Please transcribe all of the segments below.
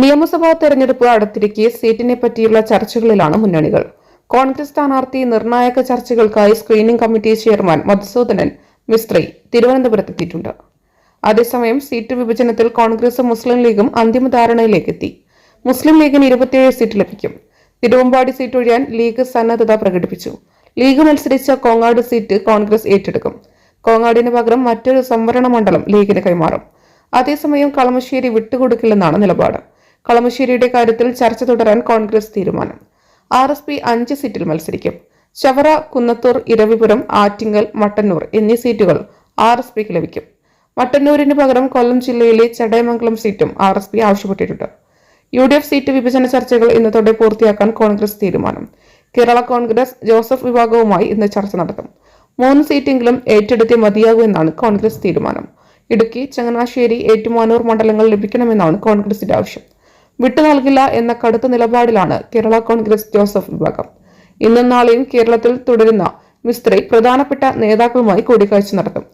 നിയമസഭാ തെരഞ്ഞെടുപ്പ് അടുത്തിരിക്കെ സീറ്റിനെ പറ്റിയുള്ള ചർച്ചകളിലാണ് മുന്നണികൾ. കോൺഗ്രസ് സ്ഥാനാർത്ഥി നിർണായക ചർച്ചകൾക്കായി screening committee chairman Madhusudanan Mistry തിരുവനന്തപുരത്തെത്തിയിട്ടുണ്ട്. അതേസമയം സീറ്റ് വിഭജനത്തിൽ കോൺഗ്രസും മുസ്ലിം ലീഗും അന്തിമ ധാരണയിലേക്കെത്തി മുസ്ലിം ലീഗിന് ഇരുപത്തിയേഴ് സീറ്റ് ലഭിക്കും. തിരുവമ്പാടി സീറ്റ് ഒഴിയാൻ ലീഗ് സന്നദ്ധത പ്രകടിപ്പിച്ചു. ലീഗ് മത്സരിച്ച കോങ്ങാട് സീറ്റ് കോൺഗ്രസ് ഏറ്റെടുക്കും. കോങ്ങാടിന് പകരം മറ്റൊരു സംവരണ മണ്ഡലം ലീഗിന് കൈമാറും. അതേസമയം കളമശ്ശേരി വിട്ടുകൊടുക്കില്ലെന്നാണ് നിലപാട്. കളമശ്ശേരിയുടെ കാര്യത്തിൽ ചർച്ച തുടരാൻ കോൺഗ്രസ് തീരുമാനം. ആർ എസ് പി അഞ്ച് സീറ്റിൽ മത്സരിക്കും. ചവറ കുന്നത്തൂർ ഇരവിപുരം ആറ്റിങ്ങൽ മട്ടന്നൂർ എന്നീ സീറ്റുകൾ ആർ എസ് പിക്ക് ലഭിക്കും. മട്ടന്നൂരിന് പകരം കൊല്ലം ജില്ലയിലെ ചടയമംഗലം സീറ്റും ആർ എസ് പി ആവശ്യപ്പെട്ടിട്ടുണ്ട്. യു ഡി എഫ് സീറ്റ് വിഭജന ചർച്ചകൾ ഇന്നത്തോടെ പൂർത്തിയാക്കാൻ കോൺഗ്രസ് തീരുമാനം. കേരള കോൺഗ്രസ് ജോസഫ് വിഭാഗവുമായി ഇന്ന് ചർച്ച നടത്തും. മൂന്ന് സീറ്റെങ്കിലും ഏറ്റെടുത്തേ മതിയാകൂ എന്നാണ് കോൺഗ്രസ് തീരുമാനം. ഇടുക്കി ചങ്ങനാശ്ശേരി ഏറ്റുമാനൂർ മണ്ഡലങ്ങൾ ലഭിക്കണമെന്നാണ് കോൺഗ്രസിന്റെ ആവശ്യം. വിട്ടു നൽകില്ല എന്ന കടുത്ത നിലപാടിലാണ് കേരള കോൺഗ്രസ് ജോസഫ് വിഭാഗം. ഇന്നും നാളെയും കേരളത്തിൽ തുടരുന്ന മിസ്ത്രി പ്രധാനപ്പെട്ട നേതാക്കളുമായി കൂടിക്കാഴ്ച നടത്തും.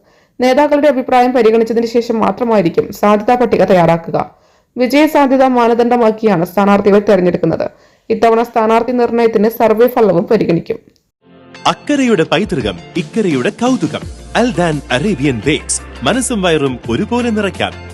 നേതാക്കളുടെ അഭിപ്രായം പരിഗണിച്ചതിന് ശേഷം മാത്രമായിരിക്കും സാധ്യതാ പട്ടിക തയ്യാറാക്കുക. വിജയ സാധ്യത മാനദണ്ഡമാക്കിയാണ് സ്ഥാനാർത്ഥികളെ തെരഞ്ഞെടുക്കുന്നത്. ഇത്തവണ സ്ഥാനാർത്ഥി നിർണയത്തിന് സർവേ ഫലവും പരിഗണിക്കും. അക്കരയുടെ പൈതൃകം ഇക്കരയുടെ കൗതുകം. Aldan Arabian bakes. മനസ്സും വയറും ഒരുപോലെ നിറയ്ക്കാൻ